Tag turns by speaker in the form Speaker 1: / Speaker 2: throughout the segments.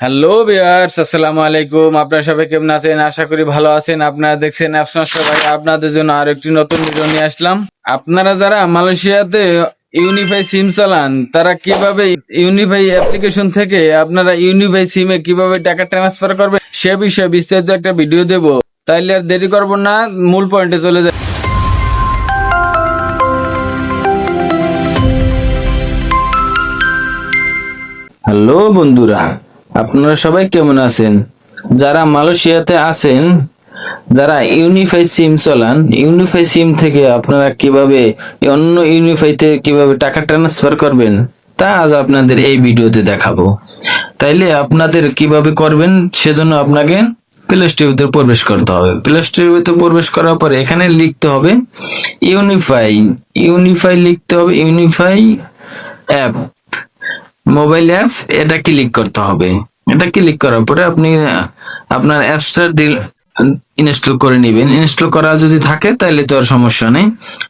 Speaker 1: Hello বিয়ার্স আসসালামু আলাইকুম। আপনারা সবাই কেমন আছেন? আশা করি ভালো আছেন। আপনারা দেখছেন আপনার সবাই আপনাদের জন্য আর একটি নতুন ভিডিও নিয়ে আসলাম। আপনারা যারা মালয়েশিয়াতে ইউনিফাই সিম চালান, তারা কীভাবে ইউনিফাই অ্যাপ্লিকেশন থেকে আপনারা ইউনিফাই সিমে কীভাবে টাকা ট্রান্সফার করবেন, সে বিষয়ে বিস্তারিত একটা ভিডিও দেব। তাইলে আর দেরি করব না। মূল পয়েন্টে চলে যায় হ্যালো বন্ধুরা। আপনারা সবাই কেমন আছেন? যারা মালয়েশিয়াতে আছেন, যারা ইউনিফাই সিম চলান, ইউনিফাই সিম থেকে আপনারা কীভাবে, অন্য ইউনিফাইতে কীভাবে টাকা ট্রান্সফার করবেন, তা আজ আপনাদের এই ভিডিওতে দেখাবো। তাইলে আপনাদের কীভাবে করবেন, সেজন্য আপনাকে প্লে স্টোরিতে প্রবেশ করতে হবে। প্লে স্টোরিতে প্রবেশ করার পরে এখানে লিখতে হবে, ইউনিফাই ইউনিফাই লিখতে হবে, ইউনিফাই অ্যাপ। মোবাইল অ্যাপ এটা ক্লিক করতে হবে। এটা ক্লিক করার পরে আপনি, আপনার অ্যাপসটা ইনস্টল করে নেবেন। ইনস্টল করা যদি থাকে, তাহলে তো আর সমস্যা নেই।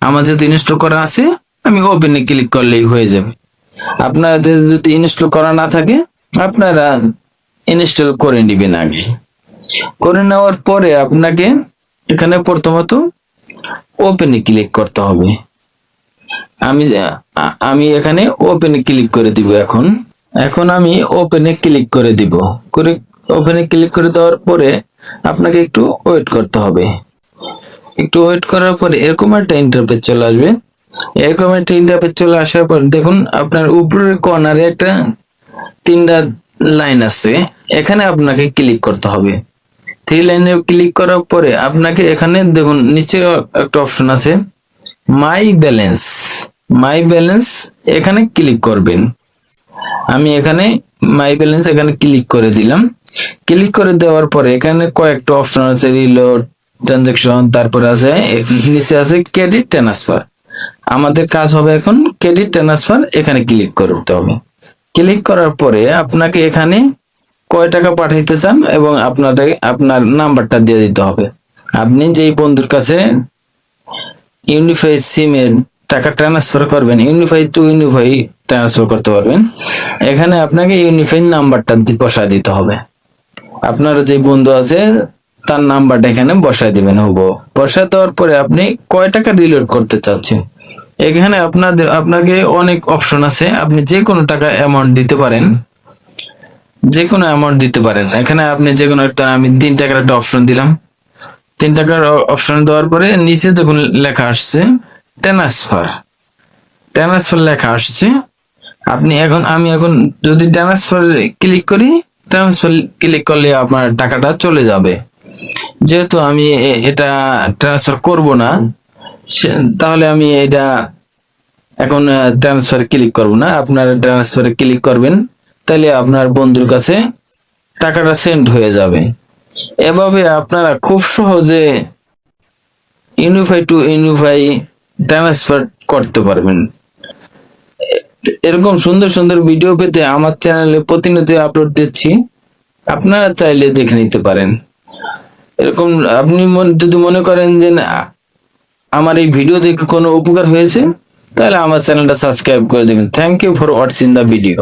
Speaker 1: আমার যেহেতু ইনস্টল করা আছে, আমি ওপেনে ক্লিক করলেই হয়ে যাবে। আপনাদের যদি ইনস্টল করা না থাকে, আপনারা ইনস্টল করে নেবেন আগে। করে নেওয়ার পরে আপনাকে এখানে প্রথমত ওপেনে ক্লিক করতে হবে। আমি আমি এখানে ওপেনে ক্লিক করে দিব এখন। এখন আমি ওপেনে ক্লিক করে দিব। করে ওপেনে ক্লিক করে দেওয়ার পরে আপনাকে একটু ওয়েট করতে হবে। একটু ওয়েট করার পরে এরকম একটা ইন্টারফেস চলে আসবে। এরকম একটা ইন্টারফেস চলে আসার পর দেখুন, আপনার উপরের কর্নারে একটা তিনটা লাইন আছে। এখানে আপনাকে ক্লিক করতে হবে। থ্রি লাইনে ক্লিক করার পরে আপনাকে এখানে দেখুন নিচে একটা অপশন আছে। মাই ব্যালেন্স মাই ব্যালেন্স এখানে ক্লিক করবেন। আমি এখানে মাই ব্যালেন্স এখানে ক্লিক করে দিলাম। ক্লিক করে দেওয়ার পরে এখানে কয়েকটা অপশন আছে রিলোড ট্রানজেকশন তারপরে আছে, নিচে আছে ক্রেডিট ট্রান্সফার আমাদের কাজ হবে এখন ক্রেডিট ট্রান্সফার এখানে ক্লিক করতে হবে। ক্লিক করার পরে আপনাকে এখানে কয় টাকা পাঠাইতে চান এবং আপনাকে আপনার নাম্বারটা দিয়ে দিতে হবে। আপনি যেই বন্ধুর কাছে ইউনিফাই সিমে টাকা ট্রান্সফার করবেন ইউনিফাই টু ইউনিফাই ট্রান্সফার করতে পারবেন। এখানে আপনাকে ইউনিফাই নাম্বারটা বসায় দিতে হবে। আপনার যে বন্ধু আছে, তার নাম্বারটা এখানে বসায় দিবেন হব বসায় দেওয়ার পরে আপনি কয় টাকা রিলোড করতে চাচ্ছেন? এখানে আপনাদের, আপনাকে অনেক অপশন আছে। আপনি যে কোনো টাকা অ্যামাউন্ট দিতে পারেন। যে কোনো অ্যামাউন্ট দিতে পারেন। এখানে আপনি যে কোনো একটা, আমি তিন টাকার একটা অপশন দিলাম। তিন টাকার অপশন দেওয়ার পরে নিচে দেখুন লেখা আসছে ট্রান্সফার ট্রান্সফার লেখা আসছে। আপনি এখন, আমি এখন যদি ট্রান্সফার ক্লিক করি ট্রান্সফার ক্লিক করলে আপনার টাকাটা চলে যাবে। যেহেতু আমি এটা ট্রান্সফার করব না তাহলে আমি এটা এখন ট্রান্সফার ক্লিক করব না। আপনারা ট্রান্সফারে ক্লিক করবেন তাহলে আপনার বন্ধুর কাছে টাকাটা সেন্ড হয়ে যাবে। এভাবে আপনারা খুব সহজে ইউনিফাই টু ইউনিফাই ট্রান্সফার করতে পারবেন। এরকম সুন্দর সুন্দর ভিডিও পেতে আমার চ্যানেলে প্রতিনিয়ত আপলোড দিচ্ছি। আপনারা চাইলে দেখে নিতে পারেন। এরকম আপনি যদি মনে করেন যে আমার এই ভিডিও দেখে কোনো উপকার হয়েছে, তাহলে আমার চ্যানেলটা সাবস্ক্রাইব করে দেবেন। Thank you for watching the video